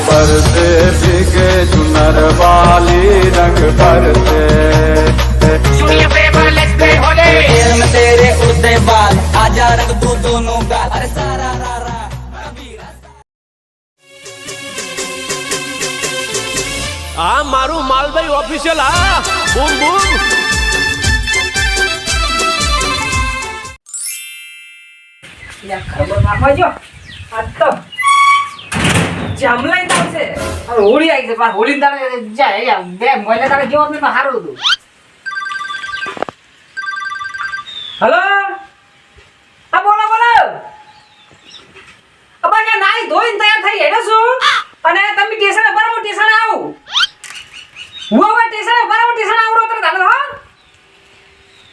પર ભીગે ચુનર વાલી રંગ પર આ મારું માલભાઈ ઓફિશિયલ આ બૂમ બૂમ. ખબર નાખો જો. આ તો જામલાઈ તો છે. હોળી તારે જાય સારું હલો? હા, બોલો બોલો. અબા કે નાઈ ધોઈને તૈયાર થઈ હેડો છું. અને તમે ટેશન બરાબર ટેશન આવો. હું હવે બરાબર ટેશન આવરો હાલો, હો.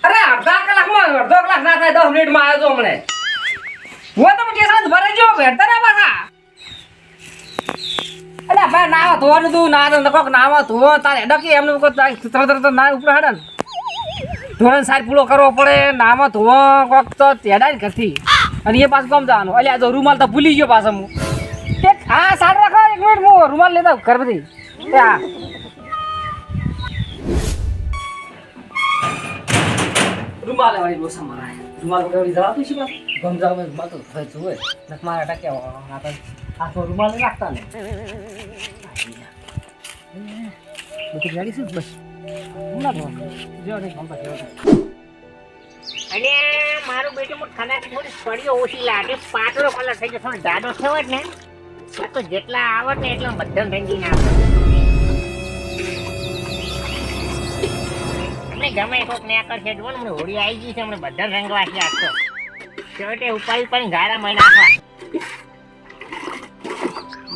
અરે, અડધા કલાકમાં, અડધો કલાક ના થાય, દસ મિનિટમાં આવ્યો છો હમણે. હું તમે ટેશન ભરે જો ભેરતા ના પાછા. ભાઈ, નાવા ધોવાનું તું ના કોક નાવા ધોવો તારે ડકી એમને તરત તરત ના ઉપર હાડે ને ધોરણ સાર પૂરો કરવો પડે નામાં ધોવો કોક તો તેડાય ને ઘરથી. અને એ પાછું કમ જવાનું? અલ્યા તો રૂમાલ તો ભૂલી ગયો પાછો હું. હા સાર રાખો, એક મિનિટ, હું રૂમાલ લેતા ઘરમાંથી. હા રૂમાલ વાળી રૂમાલ વગર જવાતું છે બસ ગમ જાવ રૂમાલ તો ભાઈ જોવે નક મારા ટક્યા આ રૂમાલ રાખતા ને બધું રેડી છે બસ. હું ના ધોવાનું. જેવો નહીં ગમતા તેવો અને મારું બેટું મોટ ખાનાથી થોડી સળીઓ ઓછી લાગે. પાતળો કલર થઈ જશે દાદો થયો જ ને. આ તો જેટલા આવડ ને એટલા બધા રંગી નાખો અમને ગમે કોક ને કરશે જુઓ ને હમણાં હોળી આવી ગઈ છે હમણાં બધા રંગવા છે તો છેવટે ઉપાડી પણ ગારા મહિના નાખવા.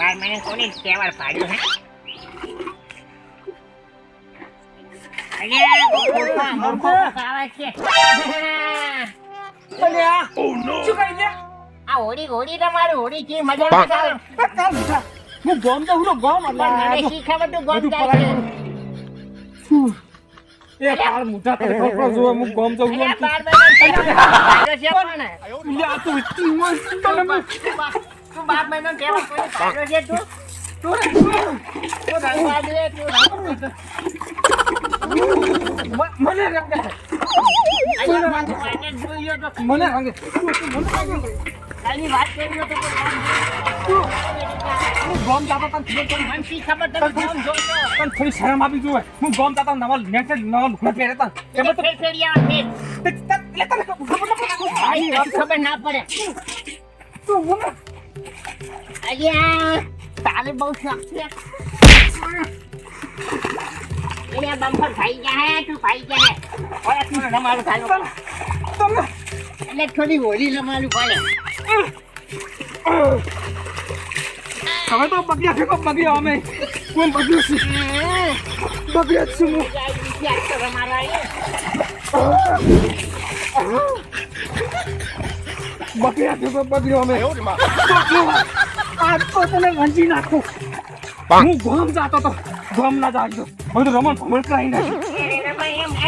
બાર મહિને કોની તહેવાર પાડ્યો હે. મૂર્ખો, શું કરી દે? આ તમારી મજા આવે. ગોમ તો હું ગોમ પણ મને તું ગમ જાય એ કાળ મુઠા હું ગોમ તો હું અલ્યા, બાર મહિનાનો તહેવાર પાડ્યો છે પણ. લ્યા તું ઇતની મસ્ત તને મેં તું બાર મહિનાનો તહેવાર કોઈને પાડ્યો છે? તું? તું રંગવા દે, તું. મને રંગે તો મને રંગે વાત કરી તો કોઈ હું ગોમ જાતો તને ખબર. તને થોડી શરમ આપી જોઈએ હું ગોમ જાતો નવા નેટ નવા લુગડા પહેરે તા ફેરફેરિયા ફેર. એટલે તને એમ ખબર ના પડે. તું મને અલ્યા તારે બહુ શોખ છે. અલ્યા બમ્પર ગયા હે તું ગયા હે. ઓય તું રમાડું ચાલુ તમે એટલે થોડી હોલી રમાડું પડે હવે તો બગડ્યા ફેંકો બગડ્યા અમે. કોણ બગડ્યું છે? બગડ્યા છું. હું આજ તો રમાડવા આવ્યો. બગડ્યા અમે આજ તો તને વંચી નાખું હું ગોમ જાતો તો ગોમ ના જાતો હવે તો રમણ ભમણ કરાવી નાખ્યું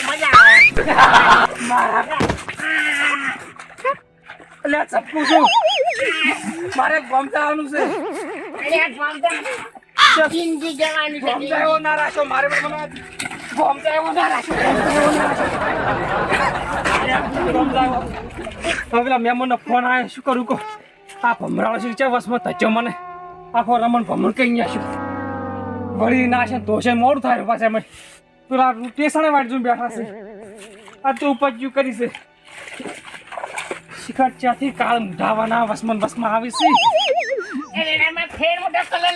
મજા આવે. એટલે આવે ચપ્પુ છું મારે ગોમ જવાનું છે અરે ગમતા જિંદગી જવાની છે ગોમ જાય એવો ના રાખો મારે મને ગોમ એવો ના રાખો ગોમ જાય એવો. હવે પેલા મહેમાનનો ફોન આવ્યો શું કરું કહો આ ભમરાળો છે વિચાર વસમાં તચ્યો મને આખો રમણ ભમણ કઈ ગયા છું વળી ના છે તો છે મોડું થાય પાછા અમે પેલા ટેસણે જોઈને બેઠા છે આ તો ઉપજ્યું કરી છે શિખર ચાથી કાળ મુઢાવાના વસમન વસમાં આવી છે એ રેરામાં ફેર મોટો કલર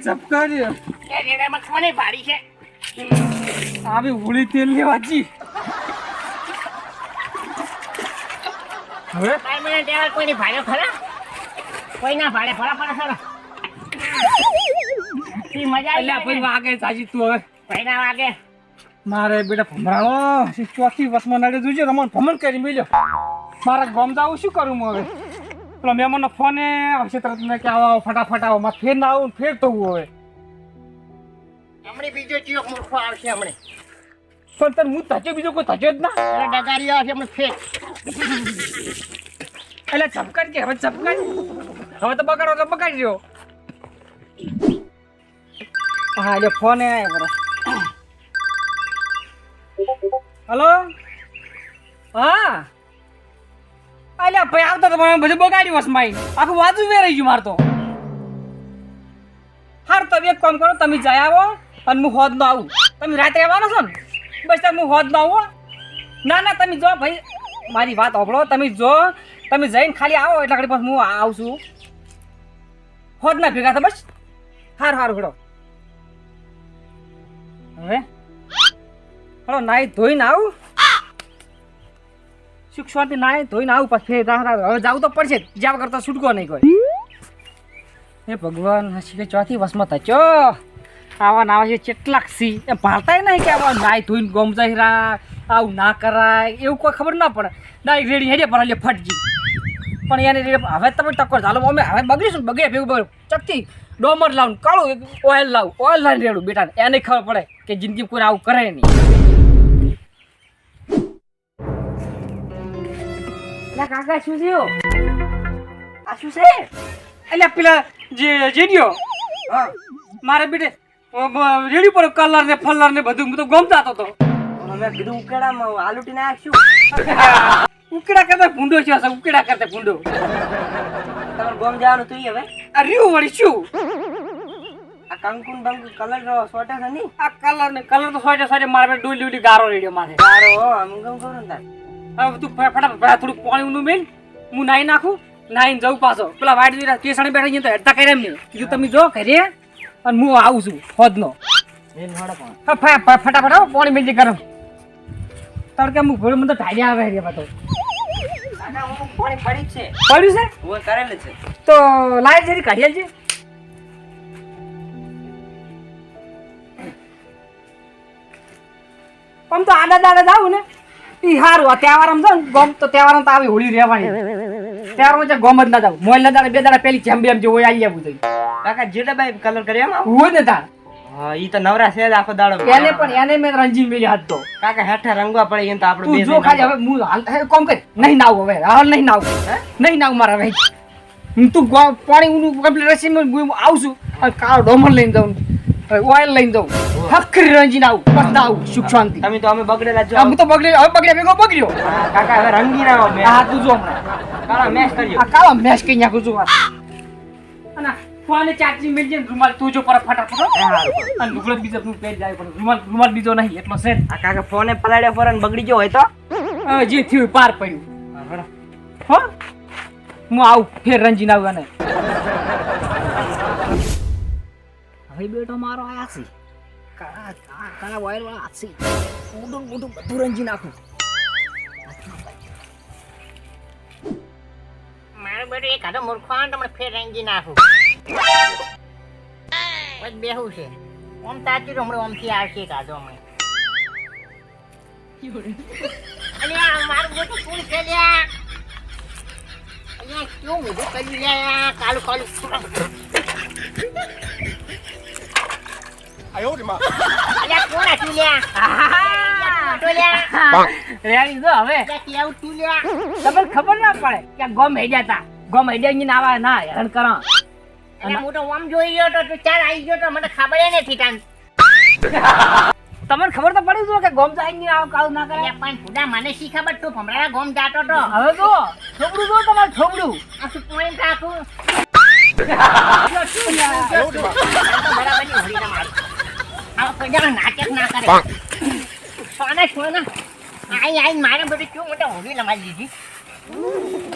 ચપકાર એ રેરામાં કોને ભાડી છે આવી હોળી તેલ લેવાજી હવે મને કોઈ કોઈને ભાડ્યો ખરા કોઈ ના ભાડે ફરા ખરા શી મજા આવી વાગે સાજી તું હવે. વાગે. મારે બેટા ભમરાણો ચોથી વસમાં નડે જોજો રમણ ભમણ કરી મળ્યો મારા ગામ જાવું શું કરું હું હવે? પેલો મહેમાનનો ફોન આવશે તરત મેં કે આવો ફટાફટ આવો. મારે ફેર ના આવું ફેર થવું હવે. હમણાં બીજો ચિયો મૂર્ખો આવશે હમણાં. પણ તને હું ધચ્યો બીજો કોઈ ધચ્યો જ ના? પેલા ડગારી આવશે હમણાં ફેર. એટલે ઝપકાટ કે હવે ઝપકાટ હવે તો બગાડો તો બગાડી રહ્યો હા, એટલે ફોન એ આવ્યો હલો? હા? અલ્યા, ભાઈ આવતો તો મને બધું બગાડ્યું હશે માઈ. આખું વાજુ વેરાઈ ગયું માર તો. હાર તો એક કામ કરો, તમે જઈ આવો અને હું હોદ નો આવું. તમે રાત્રે આવવાનો છો ને? બસ તમે હું હોદ નો આવો ના ના, તમે જો, ભાઈ, મારી વાત સાંભળો. તમે જો, તમે જઈને ખાલી આવો, એટલે પછી હું આવું છું. હોદ ના ભેગા બસ? હારું હારું હેડો હવે? હેડો નાઈ ધોઈને આવું. શાંતિ નાઈ ધોઈને આવું પછી હવે જાવું તો પડશે. જ્યાં કરતા છૂટકો નહીં કોઈ. હે ભગવાન હસી ચોથી વસમાં થચો આવા નાવા છે કેટલાક સી એ ભાળતાય નહીં કે આવા નાઈ ધોઈને ગોમ જાય આવું ના કરાય. એવું કોઈ ખબર ના પડે. ડાયરેક્ટ રેડી હેડે એટલે ફટજી. પણ એને હવે તમે ટક્કર ચાલો અમે હવે બગડીશું બગડે ભેગું બગડ્યું ચકથી ડોમર લાવું કાળું ઓઇલ લાવું. ઓઇલ લાવીને રેડું બેટા એને ખબર પડે કે જિંદગી કોઈ આવું કરે નહીં. કાકા શું થયું? આ શું છે? એટલે પેલા જે મારે બેટે રેડી પર કલર ને ફલર ને બધું હું તો ગમતા હતો તો. મેં કીધું ઉકેડામાં આલુટી નાખશું. ઉકેડા કરતા ભૂંડો છે હશે, ઉકેડા કરતા ભૂંડો. તમારે ગોમ જવાનું તું હવે? આ રીવું વળી શું? આ કંકુન બંક કલર સોટે છે ની? આ કલર ને કલર તો સોટે સોટે મારે બેટા ડોલી ડોલી ગારો રેડ્યો મારે ગારો હમ ગમ કરું ને તાર? હવે તું ફટાફટ થોડું પાણી ઊંધું મેલ હું નાઈ નાખું નાઈને જઉં પાછો. પેલા વાઈટ દીરા કેસણી બેઠા છે તો હેડતા કરે એમ નહીં કીધું તમે જો કરે અને હું આવું છું હોદનો. ફટાફટ પાણી મેલજે ગરમ. તડકે હું ભોળું મને તો ઢાળ્યા આવે રે પાછો. પાણી પડી છે પડ્યું છે? હું કરેલ છે. તો લાઈટ જરી કાઢી આલજે. આમ તો આડા દાડા જાવ ને ઈ હારું આ તહેવાર આમ જાવ ગોમ તો તહેવાર તો આવી હોળી રહેવાની. તહેવારમાં છે ગોમ જ ના જાવ મોલ ના દાડા બે દાડા પેલી જેમ બેમ જે હોય આવી જવું જોઈએ. કાકા જેડાભાઈ કલર કરી એમ આવું? હોય ને તાર. હા ઈ તો નવરા છે આખો દાડો. એને પણ એને મેં રંજી મેલી હાથ તો. કાકા હેઠે રંગવા પડે એમ તો આપણે તું જો ખાલી હવે હું હાલ કોમ કર. નહીં નાવ હવે હાલ નહીં નાવ. નહીં નાવ મારા ભાઈ. હું તું પાણી ઉનું કમ્પ્લીટ રસી હું આવું છું. કાળો ડોમર લઈને જાઉં. ઓઇલ લઈને જાઉં. હખરી રંજી આવું ના આવું સુખ શાંતિ. તમે તો અમે બગડેલા જો અમે તો બગડ્યો હવે બગડ્યા ભેગો બગડ્યો. કાકા હવે રંગી ના આવો હા તું જો કાળા મેશ કર્યો. આ કાળો મેશ કઈ નાખું છું. અને ફોને ચાર્જિંગ મેલ જે રૂમાલ તું જો પર ફટાફટ. અને લુગડો બીજો તું પહેરી જાય પણ રૂમાલ રૂમાલ બીજો નહીં એટલો છે આ કાકા ફોને પલાડ્યા પર બગડી ગયો હોય તો? જે થયું પાર પડ્યું. હો હું. આવું ફેર રંજીને આવું ને હવે બેટો મારો આયા છે. કાળા કાળા વાયર વાળા છે. ઊંડું ઊંડું બધું રંજી નાખું બેટું એક હાથો મૂર્ખો આવે ને ફેર રેંગી નાખું. પછી બેહું છે. ઓમ તાચી હમણાં ઓમથી આવશે એક હાથો હમણાં. અલ્યા મારું મોટું ફૂલ છે લ્યા. અલ્યા કેવું મોઢું કરી લ્યા કાલું કાલું અલ્યા કોણ હતું લ્યા? તો રેડી જો હવે. અલ્યા કેવું તું લ્યા? તમને ખબર ના પડે કે ગમ હે હેડ્યા તા ગોમ હેડ્યા ની આવા ના હેરાન કરો. અલ્યા હું તો ઓમ જોઈ ગયો તો તું ચાર આવી ગયો તો મને ખબર એ નથી તાન. તમને ખબર તો પડી જો કે ગોમ જાય ની આવ કાલ ના કરે. અલ્યા પણ ખુદા મને શી ખબર? તું ભમરાના ગોમ જાતો તો. હવે જો છોકરું જો તમારું છોકરું. આ શું પોઈન્ટ રાખું સોના સોના. આઈ આઈ મારે બધું કેવું મોટા હોળી લમાડી દીધી.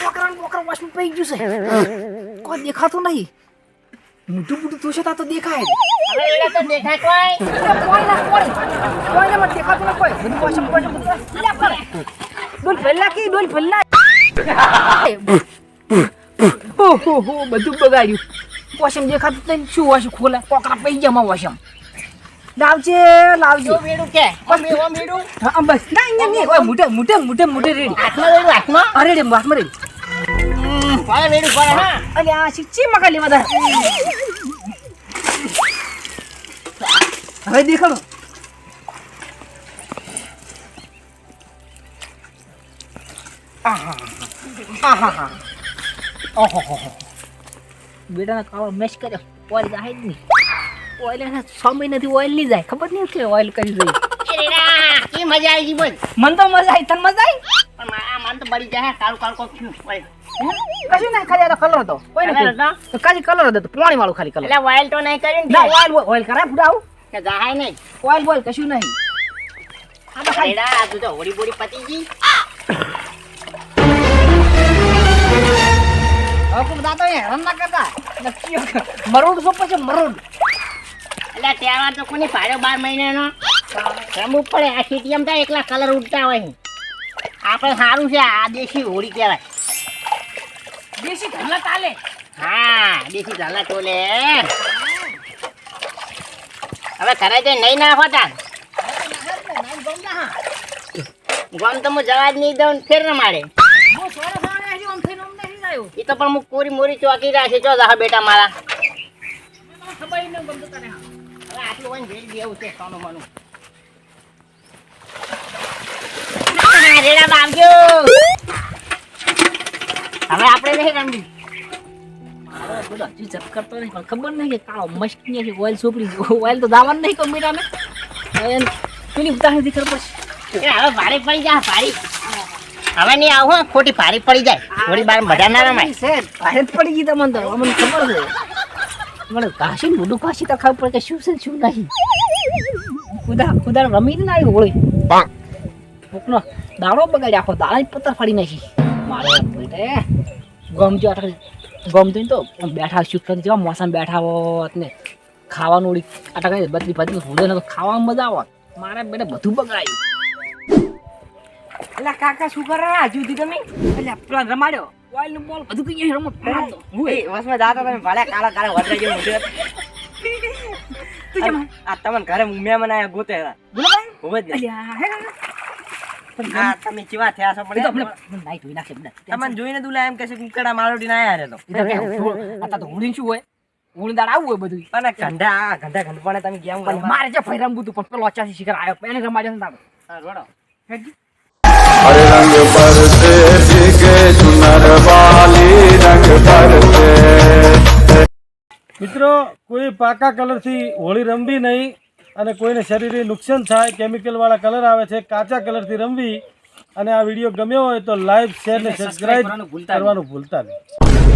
છોકરાને બોકરા વાસમાં પડી ગયું છે. કોઈ દેખાતું નહીં. મોટું મોટું તો છે તા દેખાય. બધું બગાડ્યું. વોશમ દેખાતું શું વોશમ ખોલે? કોકરા પૈજામાં વોશમ. લાવજે લાવજે. વેડું કે અમે ઓ મેડું હા બસ. ના અહીંયા નહીં. ઓય મોટે મોટે મોટે મોટે રે આત્મા રે આત્મા અરે રે આત્મા રે પડે મેડું પડે હા. અલે આ શીખી મકા લેવા દા? હવે દેખાડો. આહાહા. ઓહોહો. બેટાના કાળો મેશ કર્યો. પોરી જાય જ નહીં. ઓઇલ એને છ મહિનાથી ઓઇલ નહીં જાય. ખબર નહીં કે ઓઇલ કરી દઈ એ મજા આવી ગઈ બોલ. મન તો મજા આવી. તને મજા આવી? પણ આ મન તો બળી જાય કાળું કાળું કોક કશું નહીં ખાલી આ કલર હતો. કોઈ? તો કાજી કલર હતો પાણી વાળું ખાલી કલર એટલે તો નહીં કરી ના ઓઇલ ઓઇલ કરાય પૂરા આવું. કે જાય નહીં. ઓઇલ બોઇલ કશું નહીં. આ ખાલી રેડા તું તો હોળી બોળી પતી ગઈ. દાદા હેરાન ના કરતા. મરુડ મરોડ શું પછી મરોડ? એટલે તહેવાર તો કોની ભાડ્યો બાર મહિનાનો? રમવું પડે. આ સીટીએમ થાય એકલા કલર ઉડતા હોય આપણે સારું છે. આ દેશી હોળી કહેવાય. દેશી ઘરલા ચાલે હા દેશી ઝાલા ચોલે હવે ઘરે જઈ નહીં ના હોતા. ગમ તો હું જવા જ નહીં દઉં ફેર ના મારે એ તો પણ હું કોરી મોરી ચોકી જો જા બેટા મારા. ખબર નહીં ગમતો તને આટલું હોય ને હવે આપણે ઓઇલ તો નહીં ખબર પડશે હવે ભારે પડી જાય ભારી હવે નહીં આવું ખોટી ભારી પડી જાય થોડી બાર મજા ના રમાય ભારે જ પડી ગઈ તમને તો અમને ખબર છે મને કાશી ને મોઢું કાશી તો ખબર પડે કે શું છે શું નહીં. ખુદા ખુદા રમી ને આવી હોળી કોકનો દાડો બગાડી આખો દાડા પત્તર ફાડી નાખી. મારે બોલે ગમજો આટલે ગમતું ને તો બેઠા બેઠા શુક્ર જેવા મોસમ બેઠા હોત ને ખાવાનું ઉડી આટા કઈ બદલી બદલી હુડે ને તો ખાવામાં મજા આવત મારે બેટા બધું બગાડ્યું. એટલે કાકા શું કરે હજુ જુદી તમે? એટલે રમાડ્યો. ઓઇલનું બોલ બધું કઈ રમો રમતો એ? વસમાં જાતા તમે ભલે કાળા કાળા વડરા જેવું મોઢું હતું. આ તમને ઘરે મહેમાન આયા ગોતે હતા. હોવે જ ને. અલ્યા હે કાકા. પણ આ તમે ચેવા થયા છો પણ નાઈ ધોઈ નાખે તમને જોઈને દુલા એમ કહેશે કે ઉકળા મારોડી ના આયા રે તો. એ તો હોળીનું શું હોય? હોળી આવું હોય બધું પણ આ ગંઢા આ ગંઢા તમે ગયા મારે જે રમવું હતું પણ પેલો અચાસી શિખર આવ્યો. એને રમાડ્યો ને રોડો हरे મિત્રો કોઈ પાકા કલરથી હોળી રમવી નહીં અને કોઈને શરીરે નુકસાન થાય કેમિકલવાળા કલર આવે છે કાચા કલરથી રમવી અને આ વીડિયો ગમ્યો હોય તો લાઈક શેર ને સબસ્ક્રાઈબ કરવાનું ભૂલતા નહીં.